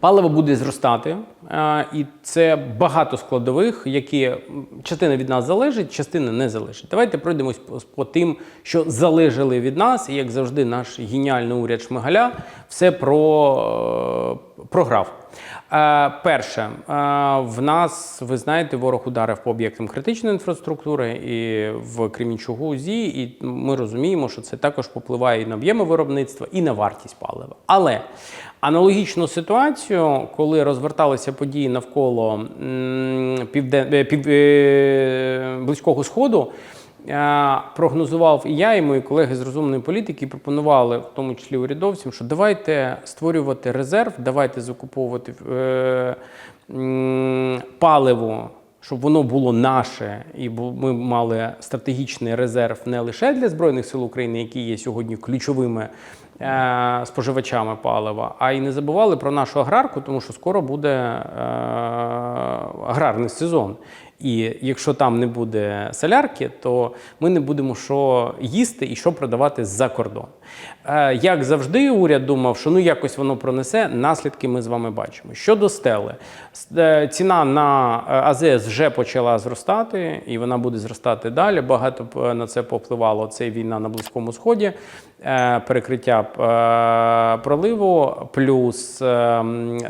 Паливо буде зростати, е, і це багато складових, які частина від нас залежить, частина не залежить. Давайте пройдемось по, тим, що залежали від нас, і як завжди, наш геніальний уряд Шмигаля все про, е, програв. Е, Перше, е, в нас, ви знаєте, ворог ударив по об'єктам критичної інфраструктури і в Кремінчугу ЗІ, і ми розуміємо, що це також попливає і на об'єми виробництва, і на вартість палива. Але аналогічну ситуацію, коли розверталися події навколо півден... е, пів... Близького Сходу, Прогнозував і я, і мої колеги з розумної політики пропонували, в тому числі урядовцям, що давайте створювати резерв, давайте закуповувати е, паливо, щоб воно було наше, і ми мали стратегічний резерв не лише для Збройних сил України, які є сьогодні ключовими е, споживачами палива, а й не забували про нашу аграрку, тому що скоро буде е, аграрний сезон. І якщо там не буде солярки, то ми не будемо що їсти і що продавати з-за кордон. Е, Як завжди, уряд думав, що ну якось воно пронесе. Наслідки ми з вами бачимо. Щодо стели, е, ціна на е, АЗС вже почала зростати, і вона буде зростати далі. Багато на це попливало. Це війна на Близькому Сході, перекриття е, проливу, плюс е,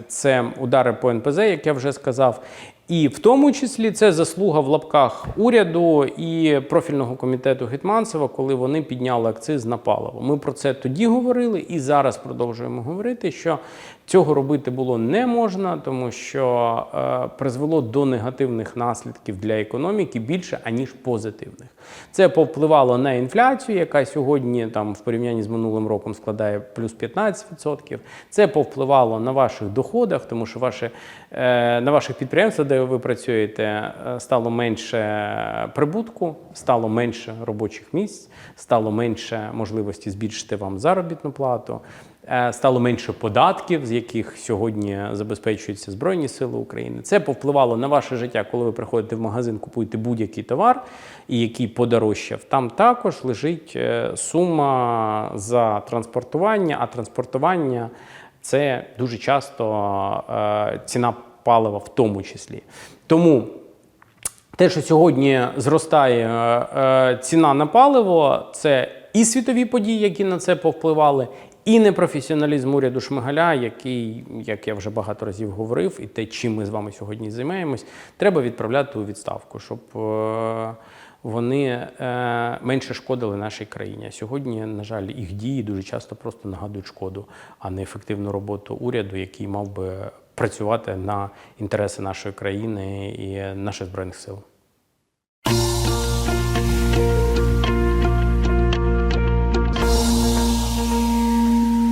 це удари по НПЗ, як я вже сказав. І в тому числі це заслуга в лапках уряду і профільного комітету Гетманцева, коли вони підняли акциз на паливо. Ми про це тоді говорили і зараз продовжуємо говорити, що цього робити було не можна, тому що е, призвело до негативних наслідків для економіки більше аніж позитивних. Це повпливало на інфляцію, яка сьогодні там в порівнянні з минулим роком складає плюс 15%. Це повпливало на ваших доходах, тому що ваші, е, на ваших підприємствах, де ви працюєте, е, стало менше прибутку, стало менше робочих місць, стало менше можливості збільшити вам заробітну плату. Е, Стало менше податків, з яких сьогодні забезпечуються Збройні Сили України. Це повпливало на ваше життя, коли ви приходите в магазин, купуєте будь-який товар, і який подорожчав. Там також лежить е, сума за транспортування, а транспортування це дуже часто е, ціна палива в тому числі. Тому те, що сьогодні зростає ціна на паливо, це і світові події, які на це повпливали, і непрофесіоналізм уряду Шмигаля, який, як я вже багато разів говорив, і те, чим ми з вами сьогодні займаємось, треба відправляти у відставку, щоб е, вони е, менше шкодили нашій країні. Сьогодні, на жаль, їх дії дуже часто просто нагадують шкоду, а не ефективну роботу уряду, який мав би працювати на інтереси нашої країни і наших збройних сил.